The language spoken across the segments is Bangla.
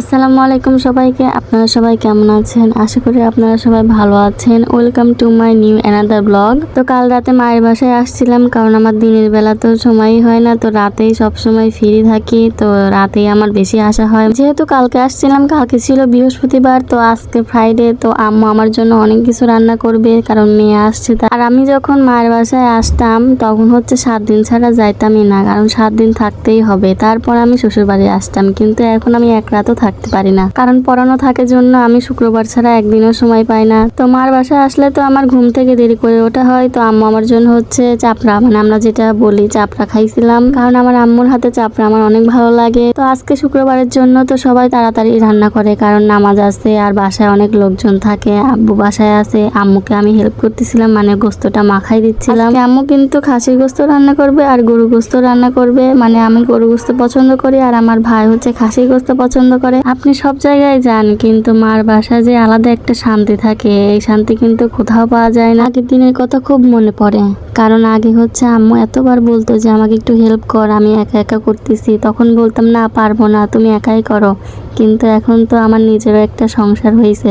আসসালামু আলাইকুম সবাইকে। আপনারা সবাই কেমন আছেন? আশা করি আপনারা সবাই ভালো আছেন। Welcome to my new another blog তো কাল রাতে মায়ের বাসায় আসছিলাম কারণ আমার দিনের বেলা তো সময়ই হয় না, তো রাতেই সব সময় ফ্রি থাকি, তো রাতেই আমার বেশি আসা হয়। যেহেতু কালকে আসছিলাম, কালকে ছিল বৃহস্পতিবার, তো আজকে ফ্রাইডে তো আম্মু আমার জন্য অনেক কিছু রান্না করবে, কারণ মেয়ে আসছে আর আমি যখন মায়ের বাসায় আসতাম, তখন হচ্ছে সাত দিন ছাড়া যাইতামই না, কারণ সাত দিন থাকতেই হবে। তারপর আমি শ্বশুর বাড়ি আসতাম, কিন্তু এখন আমি এক রাতও থাকতে পারি না। কারণ পড়ানো থাকে জন্য আমি শুক্রবার ছাড়া একদিনও সময় পাই না। তো মার বাসায় আসলে তো আমার ঘুম থেকে দেরি করে ওঠা হয়, তো আম্মু আমার জন্য হচ্ছে চাপড়া। মানে আমরা যেটা বলি, চাপড়া খাইছিলাম। কারণ আমার আম্মুর হাতে চাপড়া আমার অনেক ভালো লাগে। তো আজকে শুক্রবারের জন্য তো সবাই তাড়াতাড়ি রান্না করে, কারণ নামাজ আছে আর বাসায় অনেক লোকজন থাকে। আব্বু বাসায় আছে, আম্মুকে আমি হেল্প করতেছিলাম মানে গোস্তটা মাখাই দিচ্ছিলাম। আম্মু কিন্তু খাসির গোস্ত রান্না করবে আর গরু গোস্ত রান্না করবে। মানে আমি গরু গোস্ত পছন্দ করি আর আমার ভাই হচ্ছে খাসির গোস্ত পছন্দ করে। আপনি সব জায়গায় যান, কিন্তু মার বাসায় যে আলাদা একটা শান্তি থাকে, এই শান্তি কিন্তু কোথাও পাওয়া যায় না। আগের দিনের কথা খুব মনে পড়ে, কারণ আগে হচ্ছে আম্মু এতবার বলতো যে, আমাকে একটু হেল্প কর, আমি একা একা করতেছি। তখন বলতাম, না, পারব না, তুমি একাই করো। কিন্তু এখন তো আমার নিজেরও একটা সংসার হয়েছে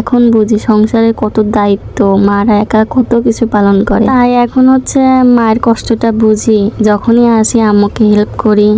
এখন বুঝি সংসারের কত দায়িত্ব, মারা একা কত কিছু পালন করে। তাই এখন হচ্ছে মায়ের কষ্টটা বুঝি, যখনই আসি আম্মুকে হেল্প করি।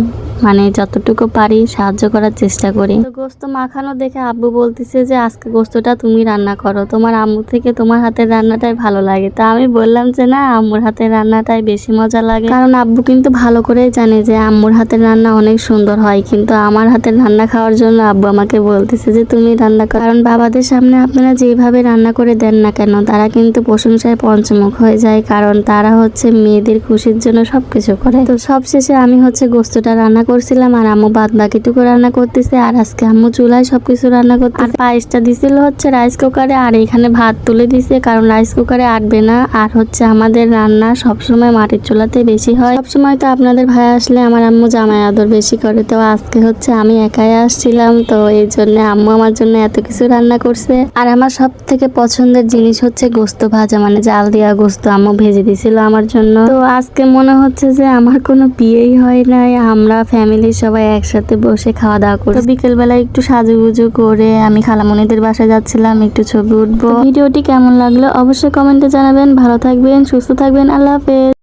মানে যতটুকু পারি সাহায্য করার চেষ্টা করি। তো গোস্ত মাখানো দেখে আব্বু বলতেছে যে, আজকে গোস্তটা তুমি রান্না করো। তোমার আম্মু থেকে তোমার হাতের রান্নাটাই ভালো লাগে। তা আমি বললাম যে, না, আম্মুর হাতের রান্নাটাই বেশি মজা লাগে। কারণ আব্বু কিন্তু ভালো করেই জানে যে, আম্মুর হাতের রান্না অনেক সুন্দর হয়। কিন্তু আমার হাতের রান্না খাওয়ার জন্য আব্বু আমাকে বলতেছে যে, তুমি রান্না করো। কারণ বাবাদের সামনে আপনারা যেভাবে রান্না করে দেন না কেন, তারা কিন্তু প্রশংসায় পঞ্চমুখ হয়ে যায়। কারণ তারা হচ্ছে মেয়েদের খুশির জন্য সবকিছু করে। তো সবশেষে আমি হচ্ছে গোস্তটা রান্না করছিলাম আর আম্মু বাদ বাকিটুকু রান্না করতেছে আর আজকে আম্মু চুলায় সবকিছু রান্না করতে আর পায়েসটা দিছিল হচ্ছে রাইস কুকারে আর এখানে ভাত তুলে দিছে, কারণ রাইস কুকারে আটবে না। আর হচ্ছে আমাদের রান্না সবসময় মাটির চুলাতে বেশি হয়। সবসময় তো আপনাদের ভাই আসলে আমার আম্মু জামাই আদর বেশি করে। তো আজকে হচ্ছে আমি একাই আসছিলাম, তো এই জন্য আম্মু আমার জন্য এত কিছু রান্না করছে। আর আমার সব থেকে পছন্দের জিনিস হচ্ছে গোস্ত ভাজা মানে জাল দেওয়া গোস্ত আম্মু ভেজে দিছিল আমার জন্য। তো আজকে মনে হচ্ছে যে আমার কোনো বিয়েই হয় নাই, আমরা ফ্যামিলির সবাই একসাথে বসে খাওয়া দাওয়া করি বিকেলবেলা একটু সাজুগুজু করে আমি খালামণিদের বাসায় যাচ্ছিলাম, একটু ছবি উঠবো। ভিডিওটি কেমন লাগল অবশ্যই কমেন্টে জানাবেন। ভালো থাকবেন, সুস্থ থাকবেন, আল্লাহ হাফেজ।